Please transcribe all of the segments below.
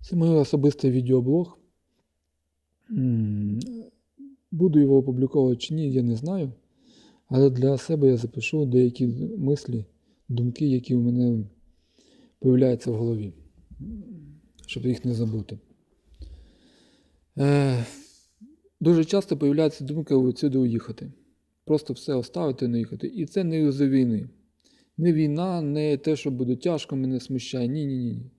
Це мій особистий відеоблог. Буду його опубліковувати чи ні, я не знаю. Але для себе я запишу деякі мислі, думки, які у мене появляються в голові, щоб їх не забути. Е, дуже часто появляється думка відсюди уїхати. Просто все оставити і не їхати. І це не із-за війни. Не війна, не те, що буде тяжко, мене смущає. Ні, ні, ні.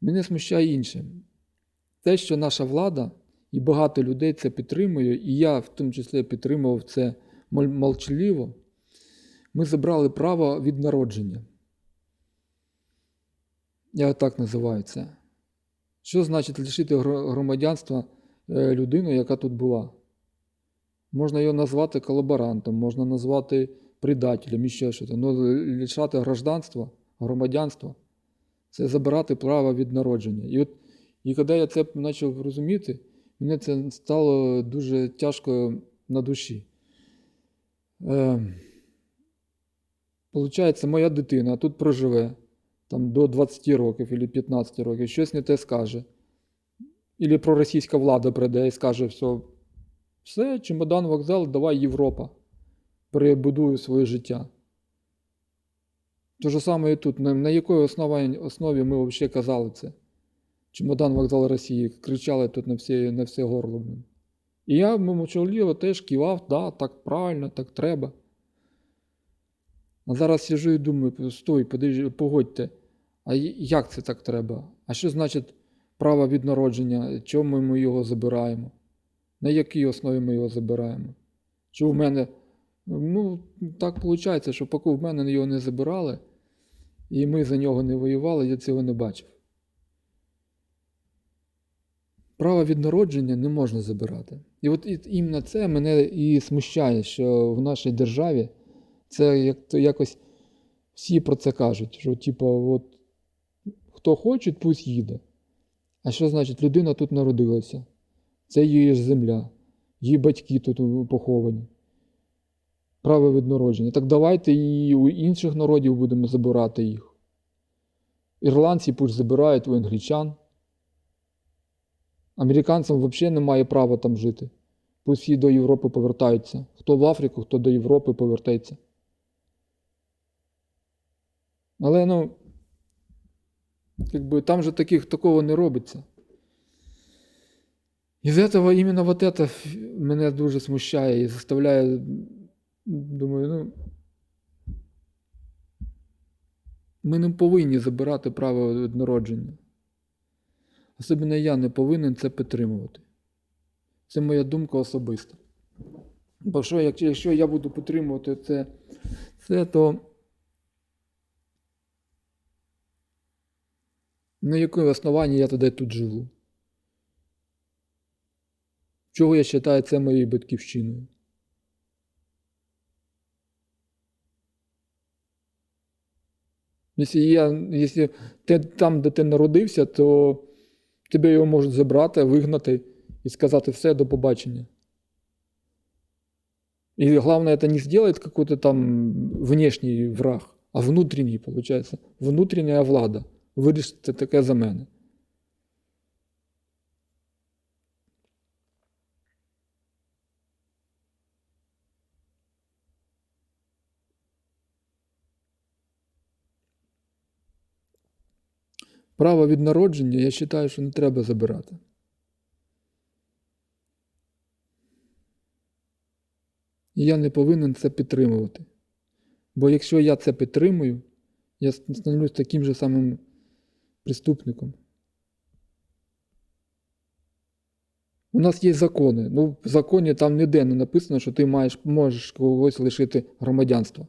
Мене смущає інше. Те, що наша влада і багато людей це підтримує, і я в тому числі підтримував це мол- молчаливо, ми забрали право від народження. Я так називаю це. Що значить лишити громадянства е, людину, яка тут була? Можна його назвати колаборантом, можна назвати предателем і ще щось. Ну, лишати гражданства, громадянства це забирати право від народження. І от і коли я це почав розуміти, мені це стало дуже тяжко на душі. Е, Получається, моя дитина тут проживе там, до 20 років або 15 років, щось не те скаже. Ілі проросійська влада прийде і скаже, все, все, чемодан, вокзал, давай Європа. Перебудую своє життя. Те ж саме і тут. На, на якій основі, основі ми взагалі казали це? Чемодан вокзал Росії, кричали тут на все, на все горло. І я мовчаливо теж кивав, да, так правильно, так треба. А зараз сижу і думаю, стой, подожди, погодьте, а як це так треба? А що значить право від народження? Чому ми його забираємо? На якій основі ми його забираємо? Чи в мене. Ну, так виходить, що поки в мене його не забирали, і ми за нього не воювали, я цього не бачив. Право від народження не можна забирати. І от іменно це мене і смущає, що в нашій державі це як то якось всі про це кажуть, що типу, от хто хоче, пусть їде. А що значить, людина тут народилася? Це її ж земля, її батьки тут поховані. Право від народження. Так давайте і у інших народів будемо забирати їх. Ірландці пусть забирають у англічан. Американцям взагалі немає права там жити. Пусть всі до Європи повертаються. Хто в Африку, хто до Європи повертається. Але ну, якби там же таких, такого не робиться. Із этого іменно вот это мене дуже смущає і заставляє, думаю, ну. Ми не повинні забирати право від народження. Особливо я не повинен це підтримувати. Це моя думка особиста. Бо що, якщо, я буду підтримувати це, це, то на якому основанні я тоді тут живу? Чого я вважаю це моєю батьківщиною? Якщо, є, якщо ти там, де ти народився, то тебе його можуть забрати, вигнати і сказати все, до побачення. И главное, это не сделает какой-то там внешний враг, а внутренний, получается. Внутренняя влада. Вирішити таке за мене. Право від народження, я вважаю, що не треба забирати. І я не повинен це підтримувати. Бо якщо я це підтримую, я становлюсь таким же самим преступником. У нас є закони. Ну, в законі там ніде не написано, що ти маєш, можеш когось лишити громадянства.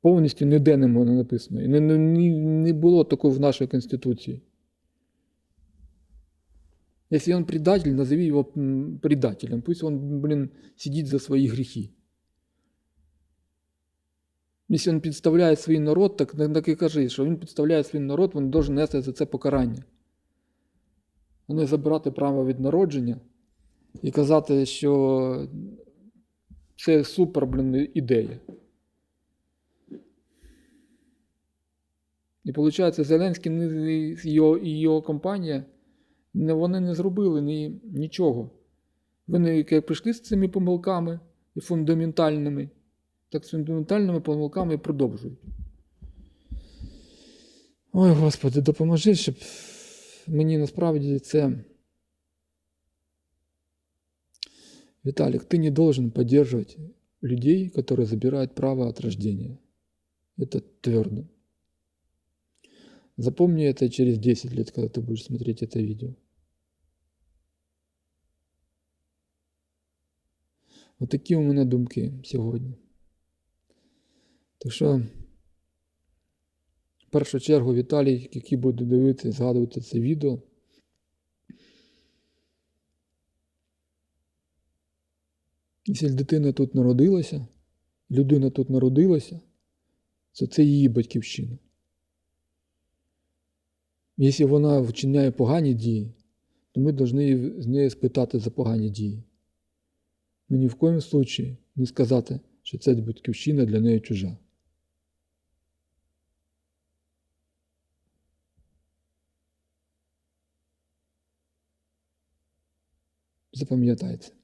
Повністю ніде не написано. І не, не, не- було такого в нашій Конституції. Если он предатель, назови его предателем. Пусть он, блин, сидит за свои грехи. Если он підставляє свій народ, так, так і кажи, що він підставляє свій народ, він должен нести за це покарання. А не забирати право від народження і казати, що це супер, блін, ідея. І виходить, Зеленський не- і його, і його компанія, не, вони не зробили ні, нічого. Вони як прийшли з цими помилками і фундаментальними, так з фундаментальними помилками і продовжують. Ой, Господи, допоможи, щоб мені насправді це. Виталик, ты не должен поддерживать людей, которые забирают право от рождения. Это твердо. Запомни это через 10 лет, когда ты будешь смотреть это видео. От такі у мене думки сьогодні. Так що, в першу чергу, Віталій, який буде дивитися, згадувати це відео. Якщо дитина тут народилася, людина тут народилася, то це її батьківщина. Якщо вона вчиняє погані дії, то ми повинні з неї спитати за погані дії. Ну ні в коєму случаї не сказати, що ця батьківщина для неї чужа. Запам'ятайте.